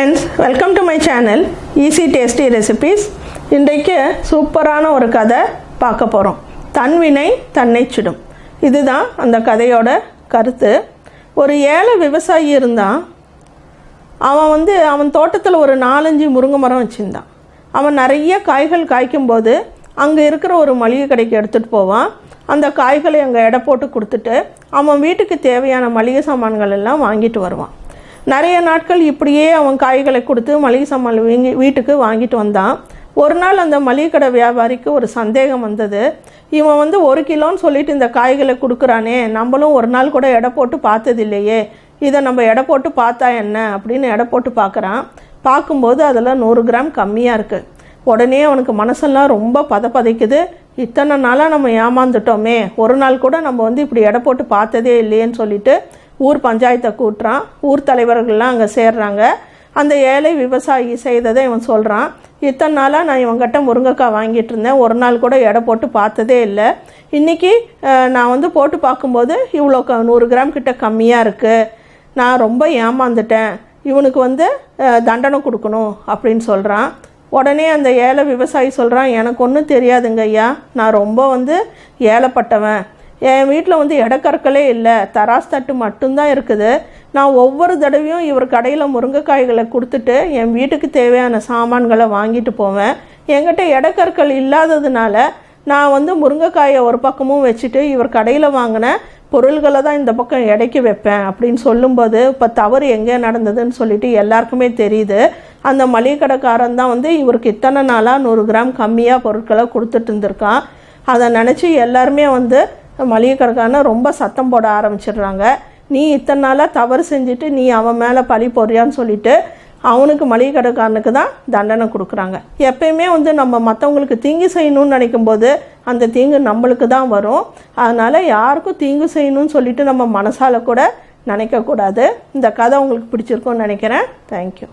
Friends welcome to my channel easy tasty recipes இன்றைக்கு சூப்பரான ஒரு கதை பார்க்க போகிறோம் தன்வினை தன்னை சுடும். இதுதான் அந்த கதையோட கருத்து. ஒரு ஏழை விவசாயி இருந்தான் அவன் வந்து அவன் தோட்டத்தில் ஒரு நாலஞ்சு முருங்கை மரம் வச்சுருந்தான். அவன் நிறைய காய்கள் காய்க்கும்போது அங்கே இருக்கிற ஒரு மளிகை கடைக்கு எடுத்துகிட்டு போவான். அந்த காய்களை அங்கே எடை போட்டு கொடுத்துட்டு அவன் வீட்டுக்கு தேவையான மளிகை சாமான்கள் எல்லாம் வாங்கிட்டு வருவான். நிறைய நாட்கள் இப்படியே அவன் காய்களை கொடுத்து மளிகை சாமான் வீங்கி வீட்டுக்கு வாங்கிட்டு வந்தான். ஒரு நாள் அந்த மளிகை கடை வியாபாரிக்கு ஒரு சந்தேகம் வந்தது. இவன் வந்து ஒரு கிலோன்னு சொல்லிட்டு இந்த காய்களை கொடுக்குறானே நம்மளும் ஒரு நாள் கூட எடை போட்டு பார்த்தது இல்லையே இதை நம்ம எடை போட்டு பார்த்தா என்ன? அப்படின்னு எடை போட்டு பார்க்குறான். பார்க்கும்போது அதில் நூறு கிராம் கம்மியாக இருக்குது உடனே அவனுக்கு மனசெல்லாம் ரொம்ப பதப்பதைக்குது. இத்தனை நாளாக நம்ம ஏமாந்துட்டோமே ஒரு நாள் கூட நம்ம வந்து இப்படி எடை போட்டு பார்த்ததே இல்லையேன்னு சொல்லிட்டு ஊர் பஞ்சாயத்தை கூட்டுறான். ஊர் தலைவர்கள்லாம் அங்கே சேர்றாங்க. அந்த ஏழை விவசாயி செய்ததை இவன் சொல்கிறான் இத்தனை நாளாக நான் இவங்ககிட்ட முருங்கைக்காய் வாங்கிட்டு இருந்தேன். ஒரு நாள் கூட எடை போட்டு பார்த்ததே இல்லை. இன்றைக்கி நான் வந்து போட்டு பார்க்கும்போது இவ்வளோ க நூறு கிராம் கிட்ட கம்மியாக இருக்குது நான் ரொம்ப ஏமாந்துட்டேன். இவனுக்கு வந்து தண்டனை கொடுக்கணும் அப்படின்னு சொல்கிறான் உடனே அந்த ஏழை விவசாயி சொல்கிறான் எனக்கு ஒன்றும் தெரியாதுங்க ஐயா. நான் ரொம்ப வந்து ஏழைப்பட்டவன். என் வீட்டில் வந்து இடக்கற்களே இல்லை. தராஸ் தட்டு மட்டும்தான் இருக்குது. நான் ஒவ்வொரு தடவையும் இவர் கடையில் முருங்கைக்காய்களை கொடுத்துட்டு என் வீட்டுக்கு தேவையான சாமான்களை வாங்கிட்டு போவேன். என்கிட்ட இடக்கற்கள் இல்லாததுனால நான் வந்து முருங்கைக்காயை ஒரு பக்கமும் வச்சுட்டு இவர் கடையில் வாங்கின பொருள்களை தான் இந்த பக்கம் இடைக்கி வைப்பேன் அப்படின்னு சொல்லும்போது இப்போ தவறு எங்கே நடந்ததுன்னு சொல்லிட்டு எல்லாருக்குமே தெரியுது. அந்த மளிகை கடைக்காரன் தான் வந்து இவருக்கு இத்தனை நாளாக நூறு கிராம் கம்மியாக பொருட்களை கொடுத்துட்டு இருந்திருக்கான். அதை நினச்சி எல்லாருமே வந்து மளிகை கடைக்காரனை ரொம்ப சத்தம் போட ஆரம்பிச்சிடுறாங்க. நீ இத்தனை நாளாக தவறு செஞ்சுட்டு நீ அவன் மேலே பழி போடுறியான்னு சொல்லிட்டு அவனுக்கு மளிகை கடைக்காரனுக்கு தான் தண்டனை கொடுக்குறாங்க. எப்பயுமே வந்து நம்ம மற்றவங்களுக்கு தீங்கு செய்யணும்னு நினைக்கும் போது அந்த தீங்கு நம்மளுக்கு தான் வரும். அதனால் யாருக்கும் தீங்கு செய்யணும்னு சொல்லிட்டு நம்ம மனசால் கூட நினைக்கக்கூடாது. இந்த கதை உங்களுக்கு பிடிச்சிருக்கும்னு நினைக்கிறேன். தேங்க்யூ